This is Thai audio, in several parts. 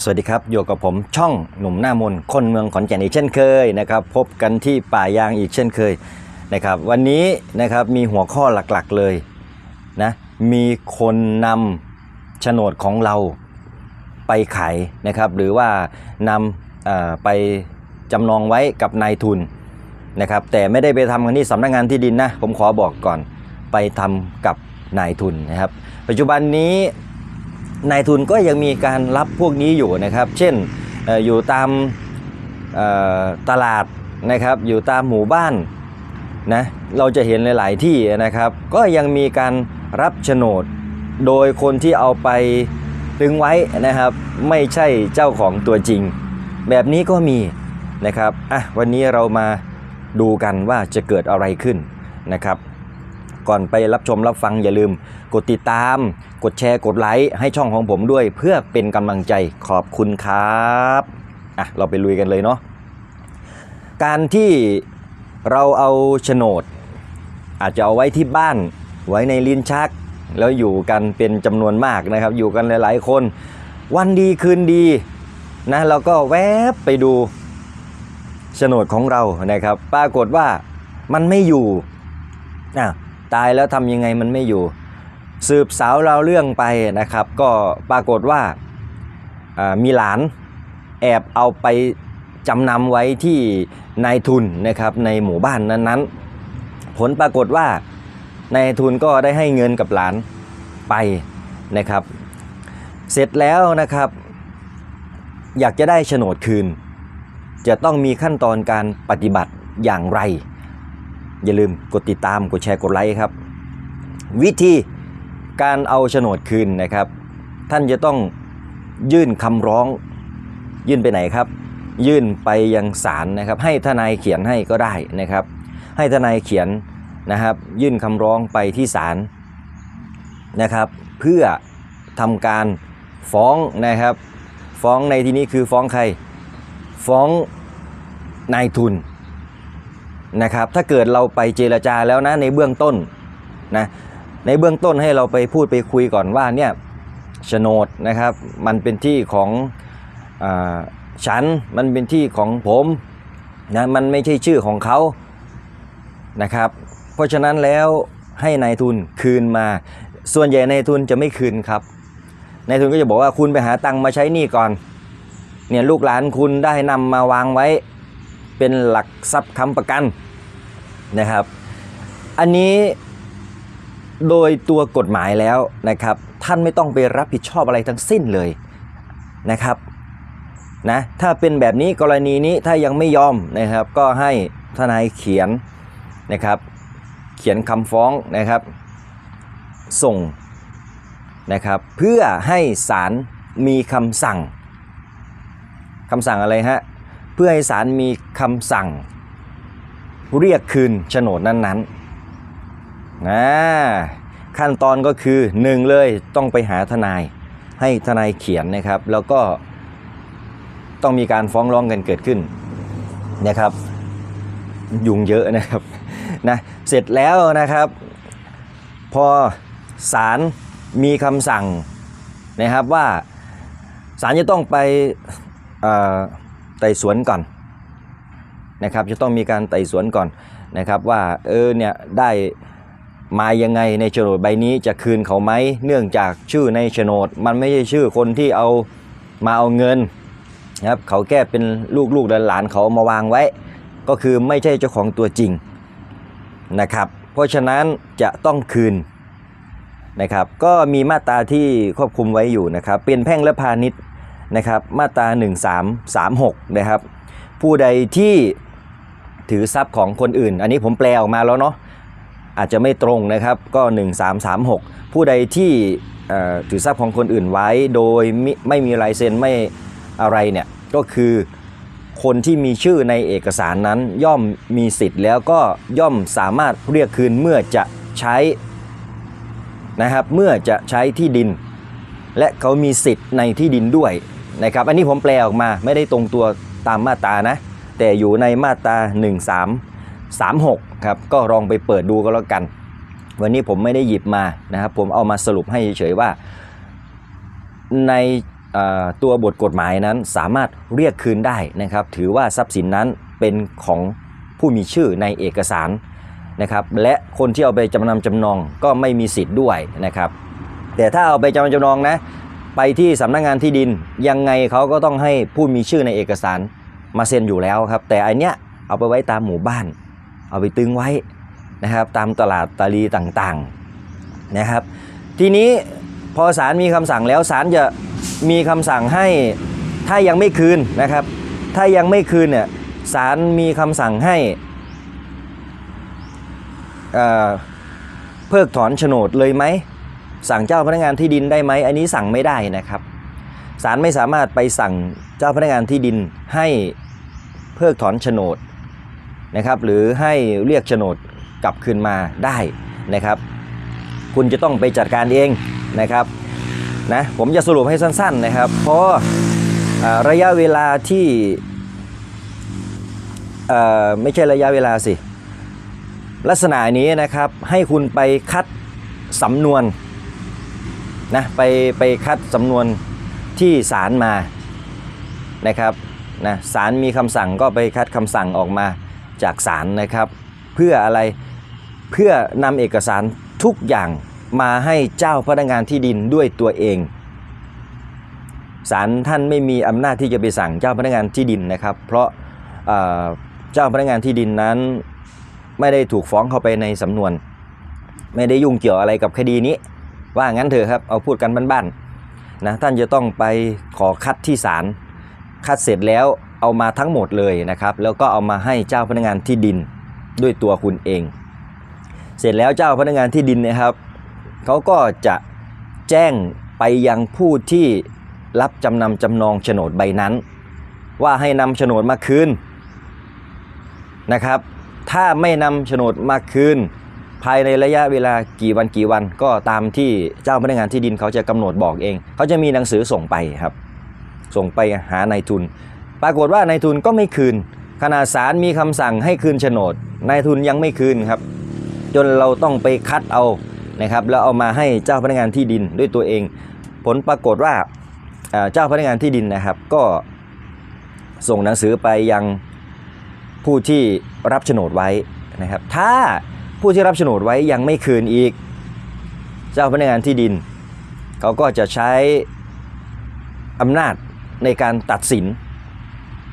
สวัสดีครับ อยู่กับผมช่องหนุ่มหน้ามนคนเมืองขอนแก่นอีกเช่นเคยนะครับพบกันที่ป่ายางอีกเช่นเคยนะครับวันนี้นะครับมีหัวข้อหลักๆเลยนะมีคนนำโฉนดของเราไปขายนะครับหรือว่านำไปจำนองไว้กับนายทุนนะครับแต่ไม่ได้ไปทำกันที่สำนักงานที่ดินนะผมขอบอกก่อนไปทำกับนายทุนนะครับปัจจุบันนี้ นายทุนก็ยังมีการรับพวกนี้อยู่นะครับ เช่นอยู่ตามตลาดนะครับ อยู่ตามหมู่บ้านนะเราจะเห็นหลาย ๆ ที่นะครับ ก็ยังมีการรับโฉนดโดยคนที่เอาไปตึงไว้นะครับ ไม่ใช่เจ้าของตัวจริง แบบนี้ก็มีนะครับอะวันนี้เรามาดูกันว่าจะเกิดอะไรขึ้นนะครับ ก่อนไปรับชมรับฟังอย่าลืม กดติดตาม กดแชร์กดไลค์ให้ช่องของผมด้วย เพื่อเป็นกำลังใจขอบคุณครับอะเราไปลุยกันเลยเนาะการที่เราเอาโฉนด อาจจะเอาไว้ที่บ้านไว้ในลิ้นชัก แล้วอยู่กันเป็นจำนวนมากนะครับ อยู่กันหลาย ๆ คน วันดีคืนดีนะเราก็แวบไปดูโฉนดของเรานะครับ ปรากฏว่ามันไม่อยู่อะ ตายแล้วทำยังไงมันไม่อยู่ สืบสาวเราเรื่องไปนะครับ ก็ปรากฏว่ามีหลานแอบเอาไปจำนำไว้ที่นายทุนนะครับในหมู่บ้านนั้นๆ ผลปรากฏว่านายทุนก็ได้ให้เงินกับหลานไปนะครับ เสร็จแล้วนะครับ อยากจะได้โฉนดคืน จะต้องมีขั้นตอนการปฏิบัติอย่างไร อย่าลืมกดติดตามกดแชร์กดไลค์ครับ วิธีการเอาโฉนดคืนนะครับ ท่านจะต้องยื่นคำร้อง ยื่นไปไหนครับ ยื่นไปยังศาลนะครับ ให้ทนายเขียนให้ก็ได้นะครับ ให้ทนายเขียนนะครับ ยื่นคำร้องไปที่ศาลนะครับ เพื่อทำการฟ้องนะครับ ฟ้องในที่นี้คือฟ้องใคร ฟ้องนายทุน นะครับ ถ้าเกิดเราไปเจรจาแล้วนะในเบื้องต้นนะในเบื้องต้นให้เราไปพูดไปคุยก่อนว่าเนี่ยโฉนดนะครับมันเป็นที่ของอฉันมันเป็นที่ของผมนะมันไม่ใช่ชื่อของเขานะครับ เพราะฉะนั้นแล้วให้นายทุนคืนมา ส่วนใหญ่นายทุนจะไม่คืนครับนายทุนก็จะบอกว่าคุณไปหาตังค์มาใช้หนี้ก่อนเนี่ยลูกหลานคุณได้นำมาวางไว้ เป็นหลักทรัพย์ค้ำประกันนะครับ อันนี้โดยตัวกฎหมายแล้วนะครับ ท่านไม่ต้องไปรับผิดชอบอะไรทั้งสิ้นเลยนะครับนะถ้าเป็นแบบนี้กรณีนี้ถ้ายังไม่ยอมนะครับ ก็ให้ทนายเขียนนะครับ เขียนคำฟ้องนะครับ ส่งนะครับ เพื่อให้ศาลมีคำสั่งคำสั่งอะไรฮะ พื่อให้ศาลมีคำสั่ง เรียกคืนโฉนดนั้นๆนะขั้นตอนก็คือหนึ่งเลยต้องไปหาทนายให้ทนายเขียนนะครับ แล้วก็ต้องมีการฟ้องร้องกันเกิดขึ้นนะครับ ยุงเยอะนะครับนะเสร็จแล้วนะครับ พอศาลมีคำสั่งนะครับว่าศาลจะต้องไปอ ไต่สวนก่อนนะครับจะต้องมีการไต่สวนก่อนนะครับว่าเออเนี่ยได้มายังไงในโฉนดใบนี้จะคืนเขาไหมเนื่องจากชื่อในโฉนด มันไม่ใช่ชื่อคนที่เอามาเอาเงินนะครับเขาแก้เป็นลูกๆหลานเขาเอามาวางไว้ ก็คือไม่ใช่เจ้าของตัวจริงนะครับ เพราะฉะนั้นจะต้องคืนนะครับ ก็มีมาตราที่ควบคุมไว้อยู่นะครับ เป็นแพ่งและพาณิชย์ นะครับมาตรา 1336 นะครับ ผู้ใดที่ถือทรัพย์ของคนอื่น อันนี้ผมแปลออกมาแล้วเนาะอาจจะไม่ตรงนะครับก็ 1336 ผู้ใดที่ถือทรัพย์ของคนอื่นไว้โดยมิไม่มีลายเซ็นไม่อะไรเนี่ยก็คือคนที่มีชื่อในเอกสารนั้นย่อมมีสิทธิ์แล้วก็ย่อมสามารถเรียกคืนเมื่อจะใช้นะครับเมื่อจะใช้ที่ดิน และเขามีสิทธิ์ในที่ดินด้วย นะครับ อันนี้ผมแปลออกมาไม่ได้ตรงตัวตามมาตานะ แต่อยู่ในมาตรา1336 ครับ ก็ลองไปเปิดดูก็แล้วกัน วันนี้ผมไม่ได้หยิบมานะครับ ผมเอามาสรุปให้เฉยๆว่า ในตัวบทกฎหมายนั้นสามารถเรียกคืนได้นะครับ ถือว่าทรัพย์สินนั้นเป็นของผู้มีชื่อในเอกสารนะครับและคนที่เอาไปจำนำจำนองก็ไม่มีสิทธิ์ด้วยนะครับ แต่ถ้าเอาไปจำนำจำนองนะ ไปที่สำนักงานที่ดินยังไงเขาก็ต้องให้ผู้มีชื่อในเอกสารมาเซ็นอยู่แล้วครับ แต่อันเนี้ยเอาไปไว้ตามหมู่บ้าน เอาไปตึงไว้นะครับ ตามตลาดตาลีต่างๆนะครับ ทีนี้พอศาลมีคำสั่งแล้วศาลจะมีคำสั่งให้ถ้ายังไม่คืนนะครับ ถ้ายังไม่คืนเนี่ยศาลมีคำสั่งให้เเพิกถอนโฉนดเลยไหม สั่งเจ้าพนักงานที่ดินได้ไหมอันนี้สั่งไม่ได้นะครับศาลไม่สามารถไปสั่งเจ้าพนักงานที่ดินให้เพิกถอนโฉนดนะครับ หรือให้เรียกโฉนดกลับคืนมาได้นะครับ คุณจะต้องไปจัดการเองนะครับนะผมจะสรุปให้สั้น ๆนะครับ เพราะระยะเวลาที่ไม่ใช่ระยะเวลาสิ ลักษณะนี้นะครับให้คุณไปคัดสำนวน นะไปไปคัดสำนวนที่ศาลมานะครับนะศาลมีคำสั่งก็ไปคัดคำสั่งออกมาจากศาลนะครับ เพื่ออะไรเพื่อนำเอกสารทุกอย่างมาให้เจ้าพนักงานที่ดินด้วยตัวเองศาลท่านไม่มีอำนาจที่จะไปสั่งเจ้าพนักงานที่ดินนะครับ เพราะเอ่อเจ้าพนักงานที่ดินนั้นไม่ได้ถูกฟ้องเข้าไปในสำนวน ไม่ได้ยุ่งเกี่ยวอะไรกับคดีนี้ ว่างั้นเถอะครับเอาพูดกันบ้านๆนะท่านจะต้องไปขอคัดที่ศาลคัดเสร็จแล้วเอามาทั้งหมดเลยนะครับแล้วก็เอามาให้เจ้าพนักงานที่ดินด้วยตัวคุณเอง เสร็จแล้วเจ้าพนักงานที่ดินนะครับเขาก็จะแจ้งไปยังผู้ที่รับจำนำจำนองโฉนดใบนั้น ว่าให้นำโฉนดมาคืนนะครับ ถ้าไม่นำโฉนดมาคืน ภายในระยะเวลากี่วันกี่วันก็ตามที่เจ้าพนักงานที่ดินเขาจะกำหนดบอกเอง เขาจะมีหนังสือส่งไปครับ ส่งไปหานายทุน ปรากฏว่านายทุนก็ไม่คืน ขณะศาลมีคำสั่งให้คืนโฉนดนายทุนยังไม่คืนครับ จนเราต้องไปคัดเอานะครับแล้วเอามาให้เจ้าพนักงานที่ดินด้วยตัวเอง ผลปรากฏว่าเจ้าพนักงานที่ดินนะครับ ก็ส่งหนังสือไปยังผู้ที่รับโฉนดไว้นะครับ ถ้า ผู้ที่รับโฉนดไว้ยังไม่คืนอีก เจ้าพนักงานที่ดิน เขาก็จะใช้อำนาจในการตัดสิน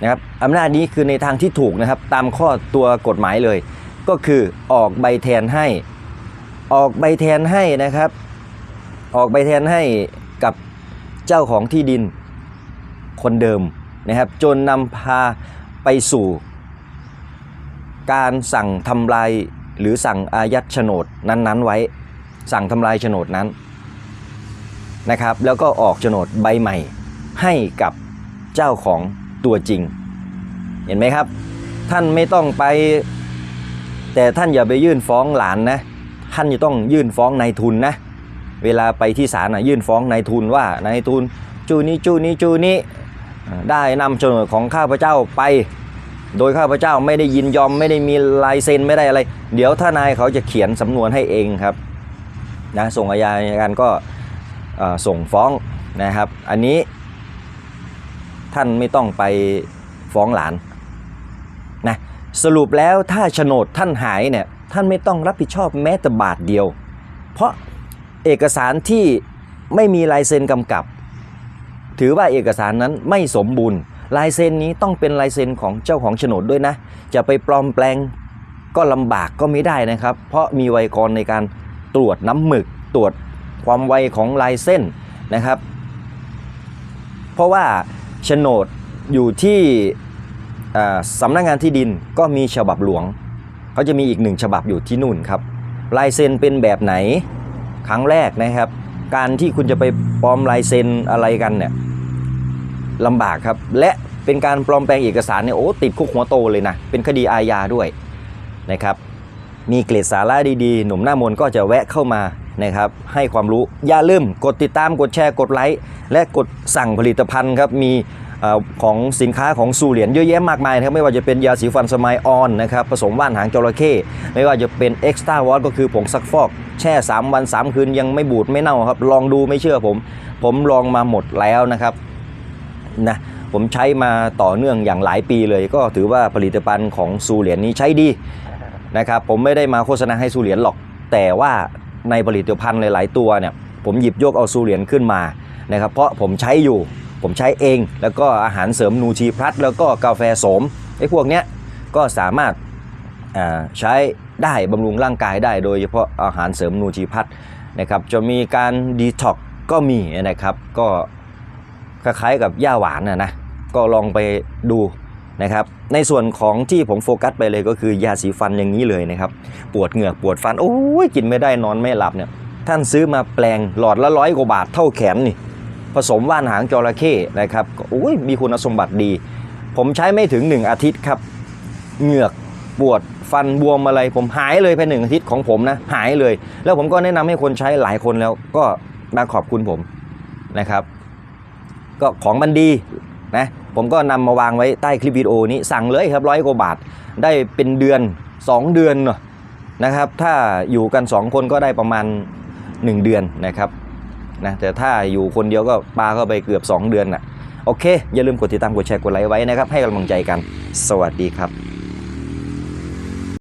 นะครับอำนาจนี้คือในทางที่ถูกนะครับ ตามข้อตัวกฎหมายเลย ก็คือออกใบแทนให้ ออกใบแทนให้นะครับ ออกใบแทนให้กับเจ้าของที่ดินคนเดิมนะครับ จนนำพาไปสู่การสั่งทำลาย หรือสั่งอายัดโฉนดนั้นๆ ไว้ สั่งทำลายโฉนดนั้นนะครับ แล้วก็ออกโฉนดใบใหม่ให้กับเจ้าของตัวจริง เห็นไหมครับ ท่านไม่ต้องไป แต่ท่านอย่าไปยื่นฟ้องหลานนะ ท่านจะต้องยื่นฟ้องนายทุนนะ เวลาไปที่ศาลนะยื่นฟ้องนายทุนว่านายทุนจูนี้จูนี้จูนี้ได้นำโฉนดของข้าพเจ้าไป โดยข้าพเจ้าไม่ได้ยินยอมไม่ได้มีลายเซ็นไม่ได้อะไร เดี๋ยวถ้านายเขาจะเขียนสำนวนให้เองครับนะส่งอาญาการก็ส่งฟ้องนะครับ อันนี้ท่านไม่ต้องไปฟ้องหลานนะสรุปแล้วถ้าโฉนดท่านหายเนี่ยท่านไม่ต้องรับผิดชอบแม้แต่บาทเดียว เพราะเอกสารที่ไม่มีลายเซ็นกำกับ ถือว่าเอกสารนั้นไม่สมบูรณ์ ลายเซ็นนี้ต้องเป็นลายเซ็นของเจ้าของโฉนดด้วยนะ จะไปปลอมแปลงก็ลำบากก็ไม่ได้นะครับ เพราะมีไวยากรณ์ในการตรวจน้ำหมึกตรวจความไวของลายเส้นนะครับ เพราะว่าโฉนดอยู่ที่สำนักงานที่ดินก็มีฉบับหลวงเขาจะมีอีกหนึ่งฉบับอยู่ที่นู่นครับลายเซ็นเป็นแบบไหนครั้งแรกนะครับ การที่คุณจะไปปลอมลายเซ็นอะไรกันเนี่ย ลำบากครับ และเป็นการปลอมแปลงเอกสารเนี่ยโอ้ติดคุกหัวโตเลยนะ เป็นคดีอาญาด้วยนะครับ มีเกรดสาระดีๆ หนุ่มหน้ามนก็จะแวะเข้ามานะครับ ให้ความรู้ อย่าลืมกดติดตามกดแชร์กดไลค์และกดสั่งผลิตภัณฑ์ครับ มีอของสินค้าของสูเหรียญเยอะแยะมากมายนะครับไม่ว่าจะเป็นยาสีฟันสมายออนนะครับผสมว่านหางจระเข้ไม่ว่าจะเป็นเอ็กซ์ต้าวอก็คือผงซักฟอก แช่ 3 วัน 3 คืนยังไม่บูดไม่เน่าครับ ลองดูไม่เชื่อผม ผมลองมาหมดแล้วนะครับ นะผมใช้มาต่อเนื่องอย่างหลายปีเลย ก็ถือว่าผลิตภัณฑ์ของซูเหรียญนี้ใช้ดีนะครับผมไม่ได้มาโฆษณาให้ซูเหรียญหรอก แต่ว่าในผลิตภัณฑ์หลาย ๆ ตัวเนี่ยผมหยิบยกเอาซูเหรียญขึ้นมานะครับเพราะผมใช้อยู่ผมใช้เอง แล้วก็อาหารเสริมนูชีพลัสแล้วก็กาแฟโสมไอ้พวกเนี้ยก็สามารถใช้ได้บำรุงร่างกายได้ โดยเฉพาะอาหารเสริมนูชีพัทนะครับจะมีการดีท็อกก็มีนะครับก็ คล้ายๆกับหญ้าหวานนะนะก็ลองไปดูนะครับในส่วนของที่ผมโฟกัสไปเลยก็คือยาสีฟันอย่างนี้เลยนะครับ ปวดเหงือกปวดฟันโอ้ยกินไม่ได้นอนไม่หลับเนี่ยท่านซื้อมาแปลงหลอดละร้อยกว่าบาทเท่าแขนนี่ผสมว่านหางจระเข้นะครับโอ้ยมีคุณสมบัติดี ผมใช้ไม่ถึง 1 อาทิตย์ครับเหงือกปวดฟันบวมอะไร ผมหายเลยภายหนึ่งอาทิตย์ของผมนะหายเลย แล้วผมก็แนะนำให้คนใช้หลายคนแล้วก็มาขอบคุณผมนะครับ ก็ของมันดีนะผมก็นำมาวางไว้ใต้คลิปวิดีโอนี้สั่งเลยครับร้อยกว่าบาทได้เป็นเดือน 2 เดือนนอะนะครับ ถ้าอยู่กัน 2 คนก็ได้ประมาณ 1 เดือนนะครับนะแต่ถ้าอยู่คนเดียวก็ปาเข้าไปเกือบ 2 เดือนน่ะโอเค อย่าลืมกดติดตามกดแชร์กดไลค์ไว้นะครับ ให้กำลังใจกัน สวัสดีครับ